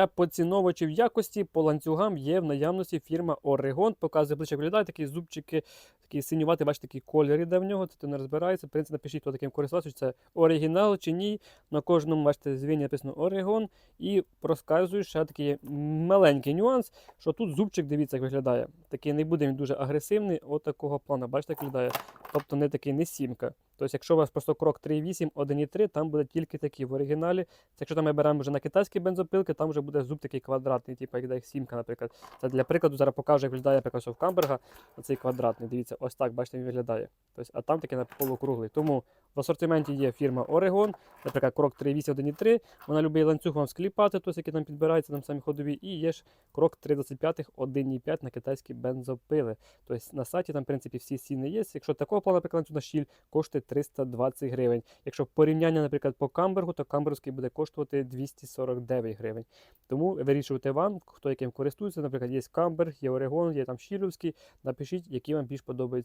Для поціновувачів якості по ланцюгам є в наявності фірма Oregon. Показує ближче виглядає такі зубчики, такі синювати, бачите, такі кольори йде в нього. Це не розбирається. В принципі, напишіть, хто таким користувався, чи це оригінал чи ні. На кожному, бачите, звінні написано Oregon. І розказую ще такий маленький нюанс, що тут зубчик, дивіться, як виглядає. Такий не буде він дуже агресивний, от такого плану. Бачите, як виглядає. Тобто не такий не сімка. Тобто, якщо у вас просто крок 3.8, 1.3, там буде тільки такі в оригіналі. Якщо там ми беремо вже на китайські бензопилки, там вже буде зуб такий квадратний, типу як як сімка, наприклад. Це для прикладу зараз покажу, як виглядає наприклад, ось в Камберга, оцей квадратний. Дивіться, ось так, бачите, він виглядає. Тобто, а там такий на полукруглий. Тому в асортименті є фірма Oregon, наприклад, крок 3.8, 1.3. Вона любить ланцюг вам скліпати, тобто, який там підбирається, там самі ходові. І є ж крок 3.25, 1.5 на китайські бензопили. Тобто на сайті там, в принципі, всі ціни є. Якщо такого плану, наприклад, на щіль коштує 320 гривень. Якщо порівняння, наприклад, по камбергу, то камберський буде коштувати 249 гривень. Тому вирішуйте вам, хто яким користується. Наприклад, є камберг, є Орегон, є там Щілівський. Напишіть, який вам більш подобається.